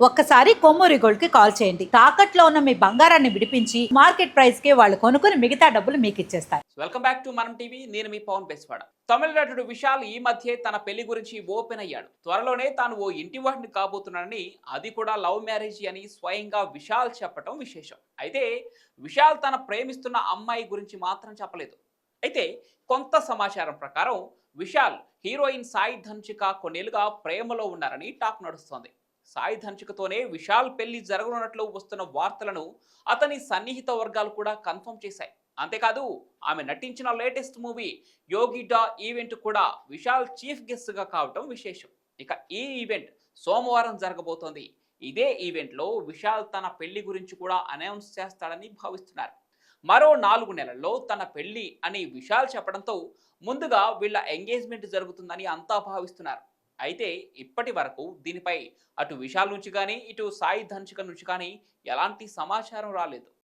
ఒక్కసారి కొమ్మూరి గోల్డ్కి కాల్ చేయండి. తాకట్లో ఉన్న మీ బంగారాన్ని విడిపించి మార్కెట్ ప్రైస్కి వాళ్ళు కొనుక్కుని మిగతా డబ్బులు మీకు ఇచ్చేస్తారు. Welcome back to Manam TV నేను మీ పవన్ బెస్వాడ. తమిళ నటుడు విశాల్ ఈ మధ్య తన పెళ్ళి గురించి ఓపెన్ అయ్యాడు. త్వరలోనే తాను ఓ ఇంటి వాటిని కాబోతున్నాడని అది కూడా లవ్ మ్యారేజ్ అని స్వయంగా విశాల్ చెప్పడం విశేషం. అయితే విశాల్ తన ప్రేమిస్తున్న అమ్మాయి గురించి మాత్రం చెప్పలేదు. అయితే కొంత సమాచారం ప్రకారం విశాల్ హీరోయిన్ సాయి ధన్చిక కొన్నేళ్ళుగా ప్రేమలో ఉన్నారని టాక్ నడుస్తోంది. సాయి ధన్షికతోనే విశాల్ పెళ్ళి జరగనున్నట్లు వస్తున్న వార్తలను అతని సన్నిహిత వర్గాలు కూడా కన్ఫర్మ్ చేశాయి. అంతేకాదు ఆమె నటించిన లేటెస్ట్ మూవీ యోగి డా ఈవెంట్ కూడా విశాల్ చీఫ్ గెస్ట్గా కావటం విశేషం. ఇక ఈ ఈవెంట్ సోమవారం జరగబోతోంది. ఇదే ఈవెంట్లో విశాల్ తన పెళ్ళి గురించి కూడా అనౌన్స్ చేస్తాడని భావిస్తున్నారు. మరో నాలుగు నెలల్లో తన పెళ్ళి అని విశాల్ చెప్పడంతో ముందుగా వీళ్ళ ఎంగేజ్మెంట్ జరుగుతుందని అంతా భావిస్తున్నారు. అయితే ఇప్పటి వరకు దీనిపై అటు విశాల్ నుంచి కానీ ఇటు సాయి ధన్షిక నుంచి కానీ ఎలాంటి సమాచారం రాలేదు.